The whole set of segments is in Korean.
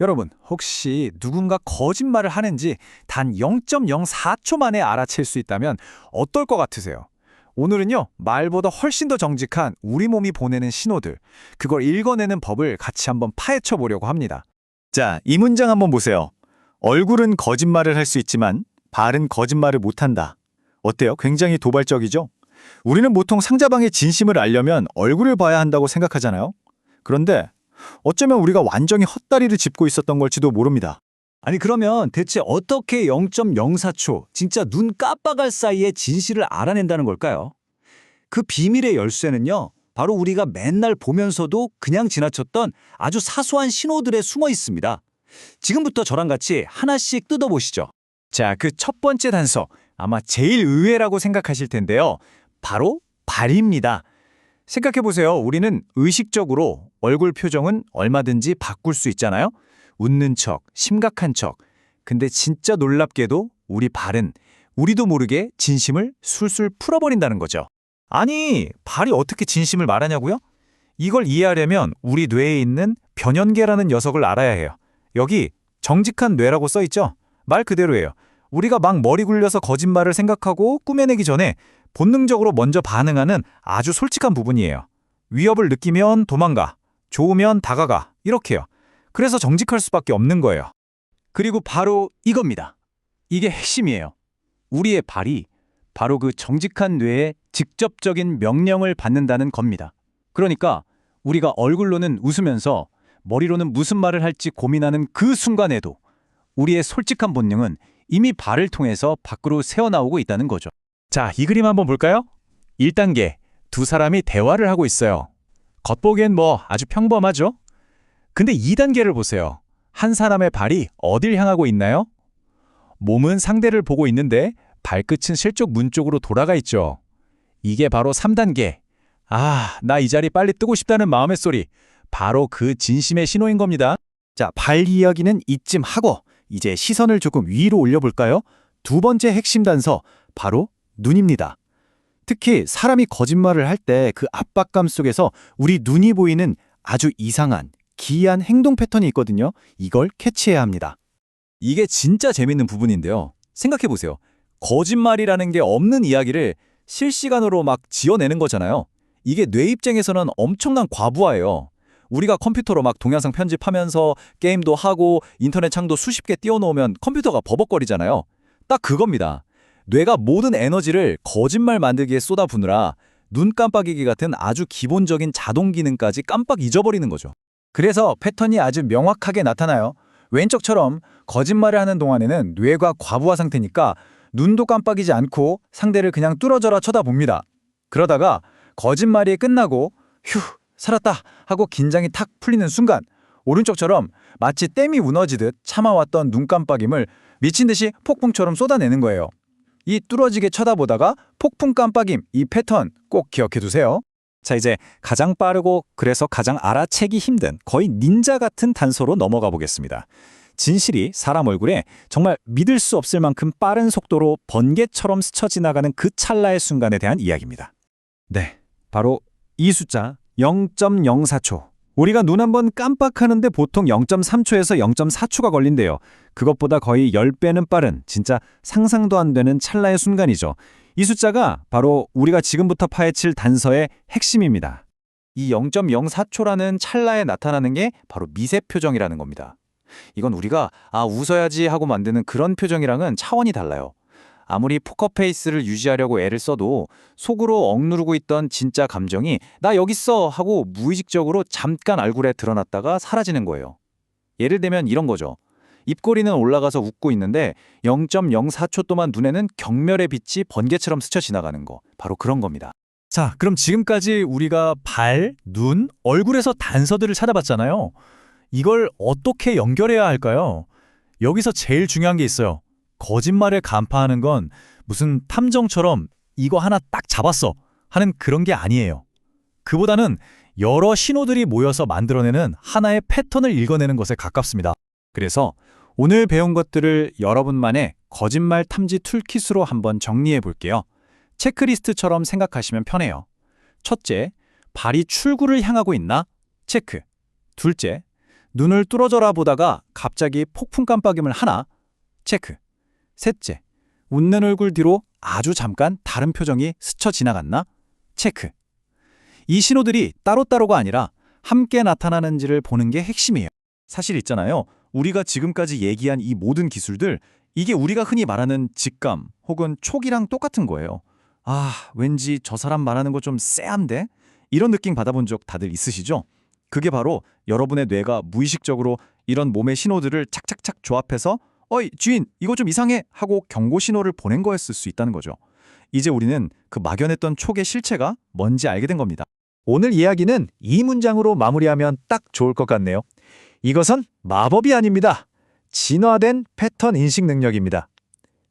여러분, 혹시 누군가 거짓말을 하는지 단 0.04초 만에 알아챌 수 있다면 어떨 것 같으세요? 오늘은요, 말보다 훨씬 더 정직한 우리 몸이 보내는 신호들, 그걸 읽어내는 법을 같이 한번 파헤쳐 보려고 합니다. 자, 이 문장 한번 보세요. 얼굴은 거짓말을 할 수 있지만 발은 거짓말을 못한다. 어때요? 굉장히 도발적이죠? 우리는 보통 상대방의 진심을 알려면 얼굴을 봐야 한다고 생각하잖아요. 그런데 어쩌면 우리가 완전히 헛다리를 짚고 있었던 걸지도 모릅니다. 아니 그러면 대체 어떻게 0.04초 진짜 눈 깜빡할 사이에 진실을 알아낸다는 걸까요? 그 비밀의 열쇠는요. 바로 우리가 맨날 보면서도 그냥 지나쳤던 아주 사소한 신호들에 숨어 있습니다. 지금부터 저랑 같이 하나씩 뜯어보시죠. 자, 그 첫 번째 단서, 아마 제일 의외라고 생각하실 텐데요. 바로 발입니다. 생각해 보세요. 우리는 의식적으로 얼굴 표정은 얼마든지 바꿀 수 있잖아요. 웃는 척, 심각한 척. 근데 진짜 놀랍게도 우리 발은 우리도 모르게 진심을 술술 풀어버린다는 거죠. 아니, 발이 어떻게 진심을 말하냐고요? 이걸 이해하려면 우리 뇌에 있는 변연계라는 녀석을 알아야 해요. 여기 정직한 뇌라고 써 있죠? 말 그대로예요. 우리가 막 머리 굴려서 거짓말을 생각하고 꾸며내기 전에 본능적으로 먼저 반응하는 아주 솔직한 부분이에요. 위협을 느끼면 도망가, 좋으면 다가가, 이렇게요. 그래서 정직할 수밖에 없는 거예요. 그리고 바로 이겁니다. 이게 핵심이에요. 우리의 발이 바로 그 정직한 뇌의 직접적인 명령을 받는다는 겁니다. 그러니까 우리가 얼굴로는 웃으면서 머리로는 무슨 말을 할지 고민하는 그 순간에도 우리의 솔직한 본능은 이미 발을 통해서 밖으로 새어나오고 있다는 거죠. 자, 이 그림 한번 볼까요? 1단계, 두 사람이 대화를 하고 있어요. 겉보기엔 뭐 아주 평범하죠? 근데 2단계를 보세요. 한 사람의 발이 어딜 향하고 있나요? 몸은 상대를 보고 있는데 발끝은 실쪽 문 쪽으로 돌아가 있죠. 이게 바로 3단계. 아, 나 이 자리 빨리 뜨고 싶다는 마음의 소리. 바로 그 진심의 신호인 겁니다. 자, 발 이야기는 이쯤 하고 이제 시선을 조금 위로 올려볼까요? 두 번째 핵심 단서, 바로 눈입니다. 특히 사람이 거짓말을 할 때 그 압박감 속에서 우리 눈이 보이는 아주 이상한, 기이한 행동 패턴이 있거든요. 이걸 캐치해야 합니다. 이게 진짜 재밌는 부분인데요. 생각해 보세요. 거짓말이라는 게 없는 이야기를 실시간으로 막 지어내는 거잖아요. 이게 뇌 입장에서는 엄청난 과부하예요. 우리가 컴퓨터로 막 동영상 편집하면서 게임도 하고 인터넷 창도 수십 개 띄워놓으면 컴퓨터가 버벅거리잖아요. 딱 그겁니다. 뇌가 모든 에너지를 거짓말 만들기에 쏟아부느라 눈 깜빡이기 같은 아주 기본적인 자동 기능까지 깜빡 잊어버리는 거죠. 그래서 패턴이 아주 명확하게 나타나요. 왼쪽처럼 거짓말을 하는 동안에는 뇌가 과부하 상태니까 눈도 깜빡이지 않고 상대를 그냥 뚫어져라 쳐다봅니다. 그러다가 거짓말이 끝나고 휴 살았다 하고 긴장이 탁 풀리는 순간 오른쪽처럼 마치 댐이 무너지듯 참아왔던 눈 깜빡임을 미친 듯이 폭풍처럼 쏟아내는 거예요. 이 뚫어지게 쳐다보다가 폭풍 깜빡임 이 패턴 꼭 기억해 두세요. 자 이제 가장 빠르고 그래서 가장 알아채기 힘든 거의 닌자 같은 단서로 넘어가 보겠습니다. 진실이 사람 얼굴에 정말 믿을 수 없을 만큼 빠른 속도로 번개처럼 스쳐 지나가는 그 찰나의 순간에 대한 이야기입니다. 네, 바로 이 숫자 0.04초. 우리가 눈 한 번 깜빡하는데 보통 0.3초에서 0.4초가 걸린대요. 그것보다 거의 10배는 빠른 진짜 상상도 안 되는 찰나의 순간이죠. 이 숫자가 바로 우리가 지금부터 파헤칠 단서의 핵심입니다. 이 0.04초라는 찰나에 나타나는 게 바로 미세 표정이라는 겁니다. 이건 우리가 아 웃어야지 하고 만드는 그런 표정이랑은 차원이 달라요. 아무리 포커페이스를 유지하려고 애를 써도 속으로 억누르고 있던 진짜 감정이 나 여기 있어 하고 무의식적으로 잠깐 얼굴에 드러났다가 사라지는 거예요. 예를 들면 이런 거죠. 입꼬리는 올라가서 웃고 있는데 0.04초 동안 눈에는 경멸의 빛이 번개처럼 스쳐 지나가는 거. 바로 그런 겁니다. 자, 그럼 지금까지 우리가 발, 눈, 얼굴에서 단서들을 찾아봤잖아요. 이걸 어떻게 연결해야 할까요? 여기서 제일 중요한 게 있어요. 거짓말을 간파하는 건 무슨 탐정처럼 이거 하나 딱 잡았어 하는 그런 게 아니에요. 그보다는 여러 신호들이 모여서 만들어내는 하나의 패턴을 읽어내는 것에 가깝습니다. 그래서 오늘 배운 것들을 여러분만의 거짓말 탐지 툴킷으로 한번 정리해 볼게요. 체크리스트처럼 생각하시면 편해요. 첫째, 발이 출구를 향하고 있나? 체크. 둘째, 눈을 뚫어져라 보다가 갑자기 폭풍 깜빡임을 하나? 체크. 셋째, 웃는 얼굴 뒤로 아주 잠깐 다른 표정이 스쳐 지나갔나? 체크. 이 신호들이 따로따로가 아니라 함께 나타나는지를 보는 게 핵심이에요. 사실 있잖아요. 우리가 지금까지 얘기한 이 모든 기술들, 이게 우리가 흔히 말하는 직감 혹은 촉이랑 똑같은 거예요. 아, 왠지 저 사람 말하는 거 좀 쎄한데? 이런 느낌 받아본 적 다들 있으시죠? 그게 바로 여러분의 뇌가 무의식적으로 이런 몸의 신호들을 착착착 조합해서 어이, 주인, 이거 좀 이상해! 하고 경고 신호를 보낸 거였을 수 있다는 거죠. 이제 우리는 그 막연했던 촉의 실체가 뭔지 알게 된 겁니다. 오늘 이야기는 이 문장으로 마무리하면 딱 좋을 것 같네요. 이것은 마법이 아닙니다. 진화된 패턴 인식 능력입니다.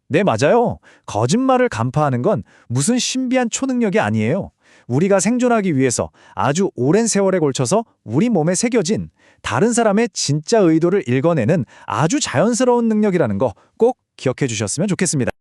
네, 맞아요. 거짓말을 간파하는 건 무슨 신비한 초능력이 아니에요. 우리가 생존하기 위해서 아주 오랜 세월에 걸쳐서 우리 몸에 새겨진 다른 사람의 진짜 의도를 읽어내는 아주 자연스러운 능력이라는 거 꼭 기억해 주셨으면 좋겠습니다.